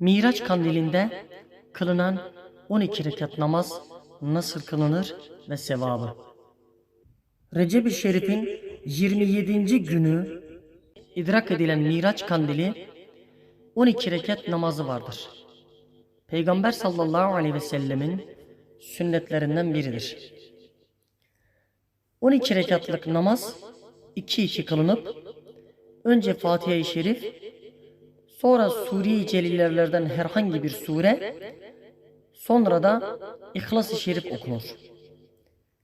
Miraç kandilinde kılınan 12 rekat namaz nasıl kılınır ve sevabı. Recep-i Şerif'in 27. günü idrak edilen Miraç kandili 12 rekat namazı vardır. Peygamber sallallahu aleyhi ve sellemin sünnetlerinden biridir. 12 rekatlık namaz 2-2 kılınıp önce Fatiha-i Şerif sonra Sure-i Celillerden herhangi bir sure sonra da İhlas-ı Şerif okunur.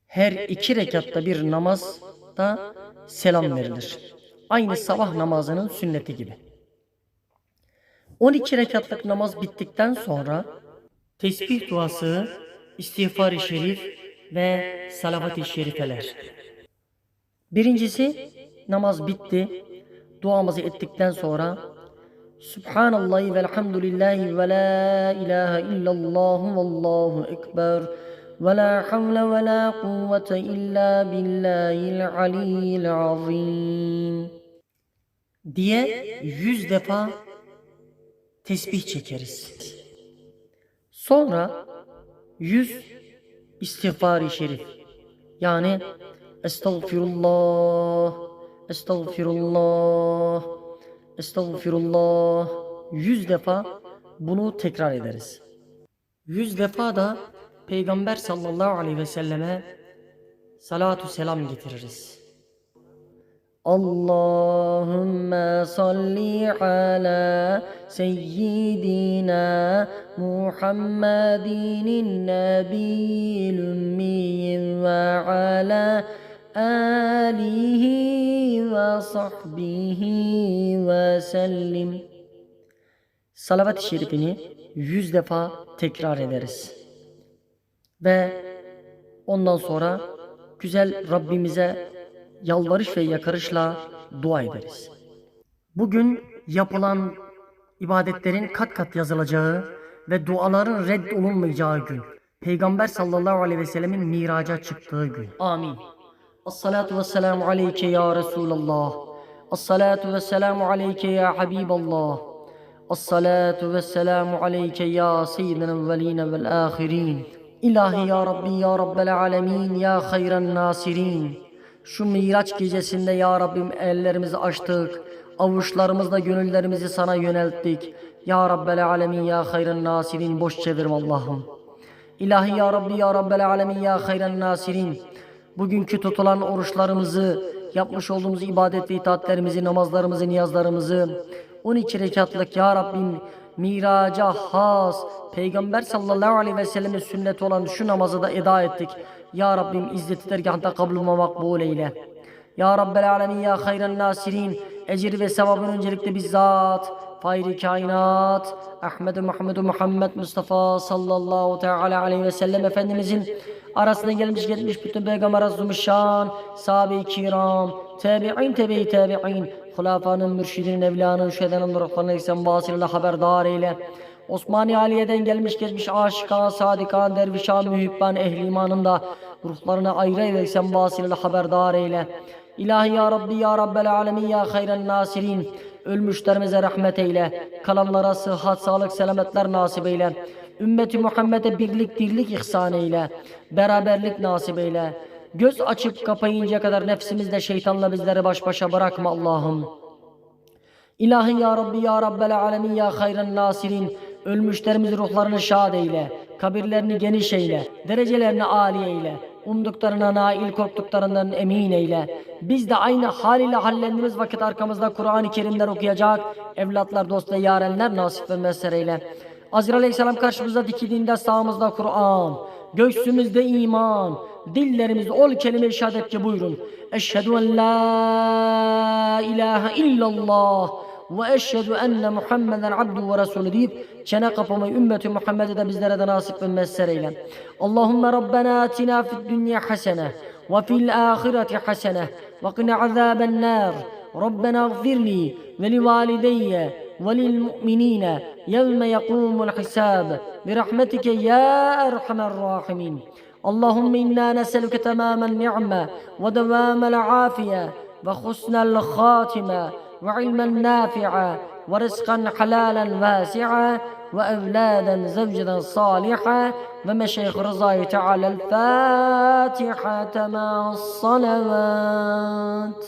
Her iki rekatta bir namazda selam verilir. Aynı sabah namazının sünneti gibi. 12 rekatlık namaz bittikten sonra tesbih duası, istiğfar-ı şerif ve salavat-ı şerifeler. Birincisi namaz bitti. Duamızı ettikten sonra Subhanallah ve elhamdülillahi ve la ilahe illallah vallahu ekber. Ve la havle ve la kuvvete illa billahil aliyyil azim. Diye yüz defa tesbih çekeriz. Sonra yüz istiğfar-ı şerif. Yani Estağfirullah, Estağfirullah, Estağfirullah yüz defa bunu tekrar ederiz. Yüz defa da Peygamber sallallahu aleyhi ve selleme salatu selam getiririz. Allahümme salli ala seyyidina Muhammedin nebiyil ümmiyin ve ala alihi ve sahbihi sellim. Salavat-ı şerifini yüz defa tekrar ederiz. Ve ondan sonra güzel Rabbimize yalvarış ve yakarışla dua ederiz. Bugün yapılan ibadetlerin kat kat yazılacağı ve duaların reddolunmayacağı gün. Peygamber sallallahu aleyhi ve sellemin miraca çıktığı gün. Amin. As-salatu ve selamu aleyke ya Resulallah. As-salatu ve selamu aleyke ya Habiballah. As-salatu ve selamu aleyke ya seyyidina veline vel ahirin. İlahi ya Rabbi ya Rabbel alemin ya hayran nasirin. Şu Miraç gecesinde ya Rabbim ellerimizi açtık. Avuçlarımızla gönüllerimizi sana yönelttik. Ya Rabbel alemin ya hayran nasirin boş çevirme Allah'ım. İlahi ya Rabbi ya Rabbel alemin ya hayran nasirin. Bugünkü tutulan oruçlarımızı, yapmış olduğumuz ibadet ve itaatlerimizi, namazlarımızı, niyazlarımızı 12 rekatlık ya Rabbim miraca has Peygamber sallallahu aleyhi ve selleme sünnet olan şu namazı da eda ettik. Ya Rabbim izzeti dergahında kabulüme makbul eyle. Ya Rabbel alemin ya hayran nasirin ecir ve sevabın öncelikle bizzat Fahri kainat Ahmet Muhammed Muhammed Mustafa sallallahu teala aleyhi ve sellem Efendimizin arasına gelmiş gelmiş bütün peygamber azim şan sahabe-i kiram tabi'in tabi tabi'in hulafanın mürşidinin evliyanın şühedanın ruhlarına ihsan vasıyla haberdar eyle Osmani Aliye'den gelmiş geçmiş aşıkan, sadikan, dervişan, mühibban, ehli imanın da ruhlarına ayrı eyle sen vasıyla haberdar eyle. İlahi ya Rabbi ya Rabbel alemin ya hayran nasirin. Ölmüşlerimize rahmet eyle. Kalanlara sıhhat, sağlık, selametler nasip eyle. Ümmeti Muhammed'e birlik, dirlik ihsan eyle. Beraberlik nasip eyle. Göz açıp kapayınca kadar nefsimizle şeytanla bizleri baş başa bırakma Allah'ım. İlahi ya Rabbi ya Rabbel alemin ya hayran nasirin. Ölmüşlerimiz ruhlarını şad eyle. Kabirlerini geniş eyle. Derecelerini âli eyle. Umduklarına nail korktuklarından emin eyle. Biz de aynı hal ile hallendiğimiz vakit arkamızda Kur'an-ı Kerimler okuyacak. Evlatlar, dost ve yarenler nasip ve messer eyle. Azrail Aleyhisselam karşımızda dikildiğinde sağımızda Kur'an. Göğsümüzde iman. Dillerimiz ol kelime-i şehadet ki buyurun. Eşhedü en la ilahe illallah ve eşhedü enne Muhammeden abdu ve resulü deyip çene kapamayı ümmeti Muhammed'e de bizlere de nasip ve messer eyle. Allahümme Rabbena atina fid dünya hasene ve fil ahireti hasene ve qina azaben nar. Rabbena gfir li ve li valideyye ve lil mu'minine yevme yekumul hisab. Birahmetike ya erhamer rahimin. اللهم إنا نسألك تمام النعمة ودوام العافية وحسن الخاتمة وعلما نافعا ورزقا حلالا واسعا وأولادا زوجا صالحا ومشايخ رضاي تعالى الفاتحة مع الصلوات